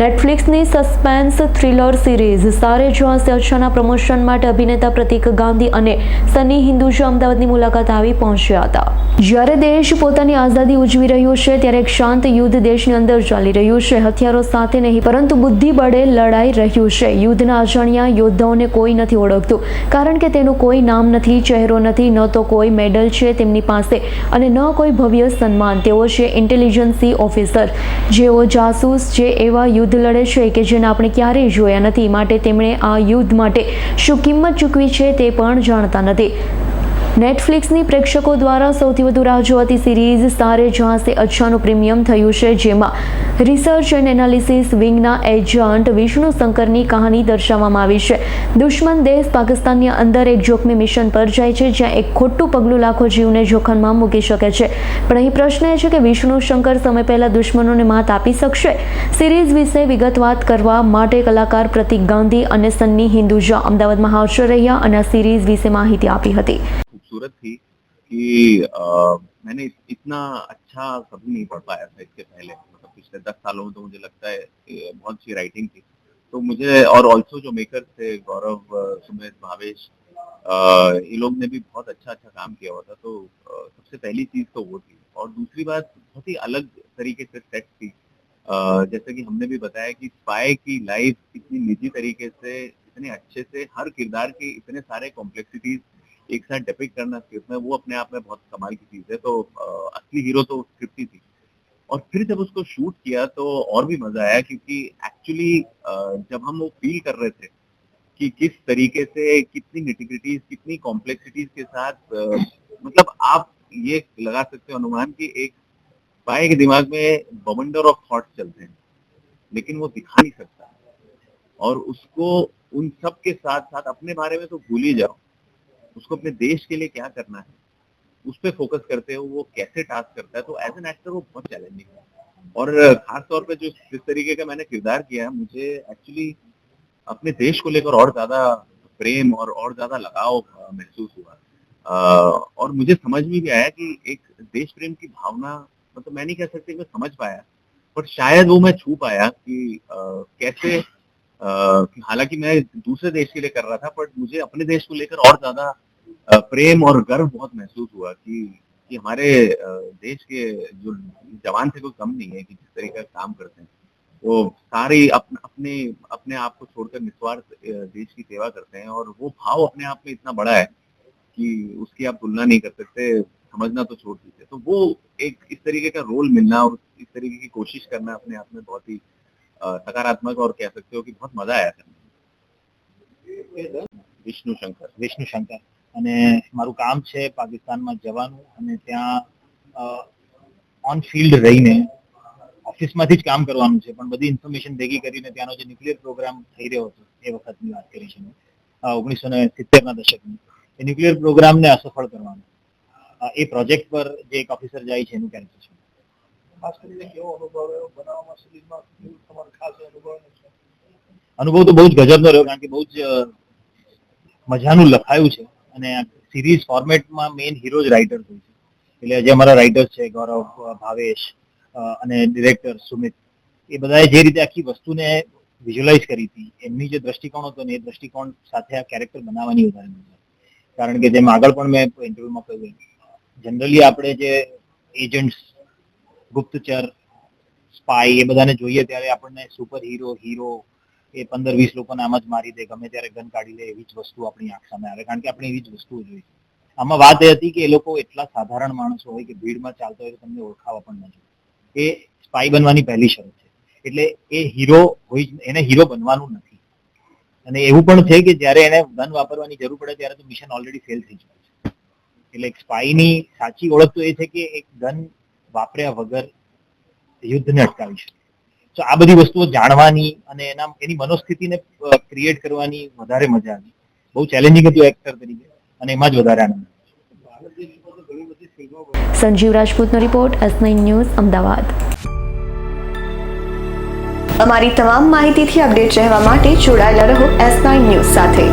નેટફ્લિક્સની suspense thriller series. સારે જહાં સે અચ્છાના promotion માટે અભિનેતા પ્રતિક ગાંધી અને સની હિન્દુજા અમદાવાદની મુલાકાત આવી પહોંચ્યા હતા. જ્યારે દેશ પોતાની આઝાદી ઉજવી રહ્યો છે, ત્યારે એક શાંત યુદ્ધ દેશની અંદર ચાલી રહ્યું છે. હથિયારો સાથે નહીં, પરંતુ બુદ્ધિ બળે લડાઈ રહ્યું છે. યુદ્ધના અજાણ્યા યોદ્ધાઓને કોઈ નથી ઓળખતું, કારણ કે તેનું કોઈ નામ નથી, ચહેરો નથી, ન તો કોઈ મેડલ છે તેમની પાસે અને ન કોઈ ભવ્ય સન્માન. તેઓ છે ઇન્ટેલિજન્સી ઓફિસર. જેઓ જાસૂસ જે એવા યુદ્ધ લડે છે કે જેને આપણે ક્યારેય જોયા નથી. માટે તેમણે આ યુદ્ધ માટે શું કિંમત ચૂકવી છે તે પણ જાણતા નથી. નેટફ્લિક્સની પ્રેક્ષકો દ્વારા સૌથી વધુ રાહ જોવાતી સિરીઝ સારે જહાં સે અચ્છાનું પ્રીમિયમ થયું છે, જેમાં રિસર્ચ એન્ડ એનાલિસિસ વિંગના એજન્ટ વિષ્ણુ શંકરની કહાની દર્શાવવામાં આવી છે. દુશ્મન દેશ પાકિસ્તાનની અંદર એક જોખમી મિશન પર જાય છે, જ્યાં એક ખોટું પગલું લાખો જીવને જોખમમાં મૂકી શકે છે. પણ અહીં પ્રશ્ન એ છે કે વિષ્ણુ શંકર સમય પહેલાં દુશ્મનોને માત આપી શકશે? સિરીઝ વિશે વિગતવાર કરવા માટે કલાકાર પ્રતિક ગાંધી અને સન્ની હિન્દુજા અમદાવાદમાં હાજર રહ્યા અને આ સિરીઝ વિશે માહિતી આપી હતી. खूबसूरत थी कि अ, मैंने इतना अच्छा कभी नहीं पढ़ पाया था इसके पहले। मतलब पिछले दस सालों में तो मुझे लगता है बहुत अच्छी राइटिंग थी। तो मुझे और ऑल्सो जो मेकर थे गौरव सुमित भावेश ये लोग ने भी बहुत अच्छा अच्छा काम किया हुआ था। तो अ, सबसे पहली चीज़ तो वो थी। और दूसरी बात बहुत ही अलग तरीके से सेट थी। अ, जैसे कि हमने भी बताया कि स्पाई की लाइफ इतनी निजी तरीके से इतने अच्छे से हर किरदार के इतने सारे कॉम्प्लेक्सिटीज एक साथ डिपिक्ट करना स्क्रिप्ट में वो अपने आप में बहुत कमाल की चीज़ है। तो अ, असली हीरो तो स्क्रिप्ट ही थी। और फिर जब उसको शूट किया तो और भी मज़ा आया क्योंकि एक्चुअली जब हम वो फील कर रहे थे कि किस तरीके से कितनी निटिग्रिटीज कितनी कॉम्प्लेक्सिटीज के साथ अ, मतलब आप ये लगा सकते हो अनुमान कि एक पाए के दिमाग में बवंडर ऑफ़ थॉट्स चलते हैं लेकिन वो दिखा नहीं सकता। और उसको उन सब के साथ साथ अपने बारे में तो भूल ही जाओ। उसको अपने देश के लिए क्या करना है? उस पर फोकस करते हो वो कैसे टास्क करता है? तो एज एन एक्टर वो बहुत चैलेंजिंग है। और खास तौर पे जो जिस तरीके का मैंने किरदार किया है मुझे एक्चुअली अपने देश को लेकर और ज़्यादा प्रेम और और ज़्यादा लगाव महसूस हुआ। और मुझे समझ भी आया कि एक देश प्रेम की भावना मतलब मैं नहीं कह सकती मैं समझ पाया पर शायद वो मैं छू पाया कि अ, कैसे हालाँकि मैं दूसरे देश के लिए कर रहा था पर मुझे अपने देश को लेकर और ज़्यादा प्रेम और गर्व बहुत महसूस हुआ कि कि हमारे देश के जो जवान से कोई कम नहीं है कि जिस तरीके का काम करते हैं। वो सारे अपन, अपने अपने आप को छोड़कर निस्वार्थ देश की सेवा करते हैं और वो भाव अपने आप में इतना बड़ा है कि उसकी आप तुलना नहीं कर सकते समझना तो छोड़ दीजिए। तो वो एक इस तरीके का रोल मिलना और इस तरीके की कोशिश करना अपने आप में बहुत ही सकारात्मक और कह सकते हो कि बहुत मज़ा आया था विष्णु शंकर विष्णु शंकर। અને મારું કામ છે પાકિસ્તાનમાં જવાનું અને ત્યાં ઓન ફિલ્ડ રહીને ઓફિસમાંથી જ કામ કરવાનું છે. પણ બધી ઇન્ફોર્મેશન ભેગી કરીને ત્યાંનો જે ન્યુક્લિયર પ્રોગ્રામ થઈ રહ્યો હતો, એ વખતની વાત કરી છે ઓગણીસો ને સિત્તેરના દશકની. એ ન્યુક્લિયર પ્રોગ્રામને અસફળ કરવાનો. એ પ્રોજેક્ટ પર જે એક ઓફિસર જાય છે એનું કેરેક્ટર છે. ખાસ કરીને કેવો અનુભવ ખાસ અનુભવ અનુભવ તો બહુ જ ગજબનો રહ્યો, કારણ કે બહુ જ મજાનું લખાયું છે. અને સિરીઝ ફોર્મેટમાં મેઇન હીરો જ રાઇટર્સ હોય છે. એટલે જે અમારા રાઇટર્સ છે, ગૌરવ, ભાવેશ અને ડિરેક્ટર સુમિત, એ બધાએ જે રીતે આખી વસ્તુને વિઝ્યુઅલાઇઝ કરી હતી, એમની જે દ્રષ્ટિકોણ હતો ને એ દ્રષ્ટિકોણ સાથે આ કેરેક્ટર બનાવવાની વધારે કારણ કે જેમ આગળ પણ મેં ઇન્ટરવ્યુમાં કહ્યું જનરલી આપણે જે એજન્ટ્સ ગુપ્તચર સ્પાય એ બધાને જોઈએ ત્યારે આપણને સુપર હીરો હીરો એ પંદર વીસ લોકોને આમ જ મારી દે, ગમે ત્યારે ગન કાઢી લે એવી જ વસ્તુ આપણી આંખ સામે આવે, કારણ કે આપણે એવી જ વસ્તુઓ જોઈએ આમાં વાત એ હતી કે એ લોકો એટલા સાધારણ માણસો હોય કે ભીડમાં ચાલતો હોય તો તમને ઓળખાવા પણ ન એ સ્પાય બનવાની પહેલી શરત છે. એટલે એ હીરો હોય એને હીરો બનવાનું નથી. અને એવું પણ છે કે જ્યારે એને ગન વાપરવાની જરૂર પડે ત્યારે તો મિશન ઓલરેડી ફેલ થઈ જાય છે. એટલે એક સ્પાયની સાચી ઓળખ તો એ છે કે એક ગન વાપર્યા વગર યુદ્ધને અટકાવી શકે. તો આ બધી વસ્તુઓ જાણવાની અને એના એની મનોસ્થિતિને ક્રિએટ કરવાની વધારે મજા આવી. બહુ ચેલેન્જિંગ હતું એક્ટર તરીકે અને એમાં જ વધારે આનંદ સંજીવ રાજપૂતનો રિપોર્ટ એસ ન્યૂઝ અમદાવાદ. અમારી તમામ માહિતીથી અપડેટ રહેવા માટે જોડાયેલા રહો એસ ન્યૂઝ સાથે.